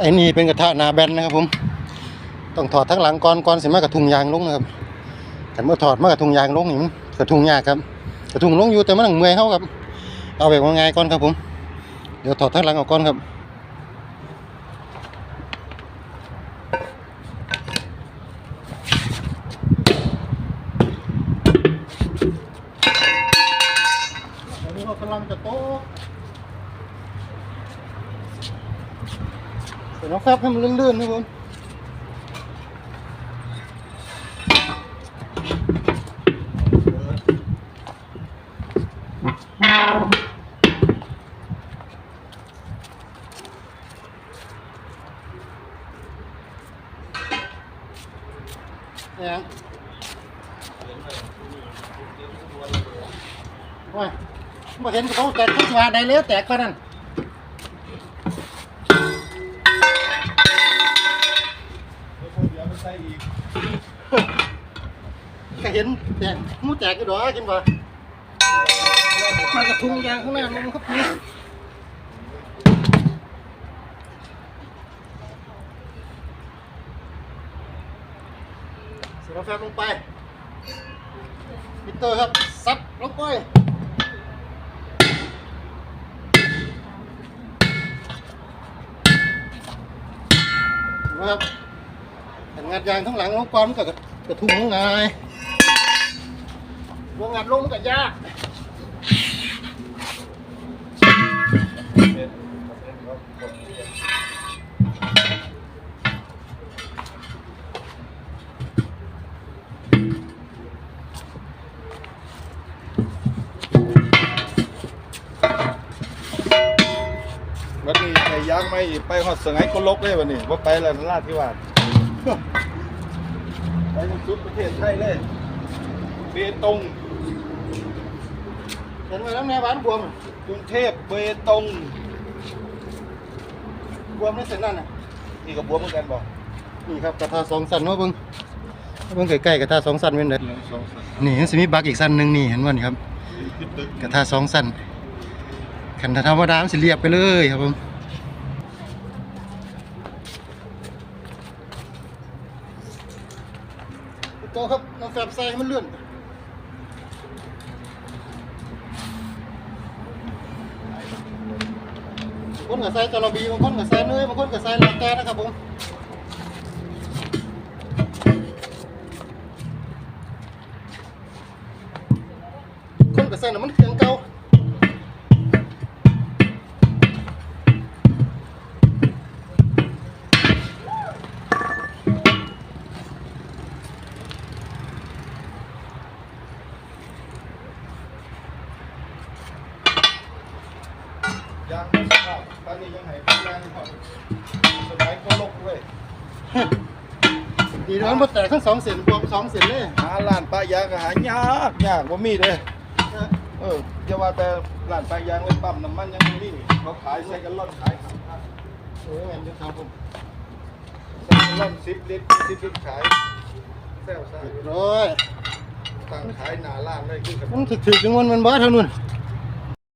ไอ้นี่เป็นกระทะนาแบนนะครับผม ต้องถอดทั้งหลังก่อนก่อนสิมากระทุงยางลงนะครับแต่เมื่อถอดมากระทุงยางลงนี่มันกระทุงยากครับ กระทุงลงอยู่แต่มันหนังเมื่อยเข้าครับ เอาแบบว่าง่ายก่อนครับผม เดี๋ยวถอดทั้งหลังออกก่อนครับ ตอนนี้เรากำลังจะโต๊ะ เดี๋ยวน้องแฟบให้มันลื่นๆนะผมเนี่ยว่าบ่เห็นเขาแตกทุกวาได้แล้วแตกก็นั่น ห็นแตกมูแตกก็ดอกกินบ่มันกระทุงยางข้างหน้าลงครับพี่เสียบแฟลงไปมิเตอร์ครับ ซัดลงไปครับแต่งานยางข้งหลังลงก่อนมันก็กระทุงข้างใน วงงัดลงมันก็ยากวันนี้ไปย่างไม่ไปหอดเสงไห้คนลกเลยวันนี้ว่าไปแล้วนราธิวาสไปจนสุดประเทศไทยเลย เบตงเห็นไหมแล้วแม่บ้านบวมกรุงเทพเบตงบวมในเส้นนั่นน่ะนี่กับบวมเหมือนกันบอกนี่ครับกระทะสองสันว่าเบิ่งเบิ่งใกล้ๆกระทะสองสันเป็นไดสองสันนี่มันสิมีบักอีกสันหนึงนี่เห็นบ่นี่ครับพิตึกกระทะสองสันขันธรรมดามันสิเรียบไปเลยครับผมโตครับน้ำแฟบใส่ให้มันเลื่อนบาง คนกับใส่จระบีบางคนกับใส่เนยบางคนกับใส่ลาแกนะครับผมคนกับใส่น้ำมันเครื่องเก่า ย่างไม่สภาพตอนนี้ยังไงเป็นย่างหอดสมัยคนลกเลยดีแล้วมันบ่แตกทั้งสองเส้นบวมสองเส้นเลยหาร้านป้ายางก็หายากยากว่ามีเลยเอออย่าว่าแต่ร้านป้ายางเลยปั๊มน้ำมันยังไม่มีเขาขายใส่กันล่อนขายครับโอ้ยแม่นอยู่ครับผมใส่กันล่อนสิบลิตรสิบลิตรขายแซวซ่าร้อยตั้งขายหน้าร้านเลยคือกับมันถึกๆจังมันมันบ่เท่านู้น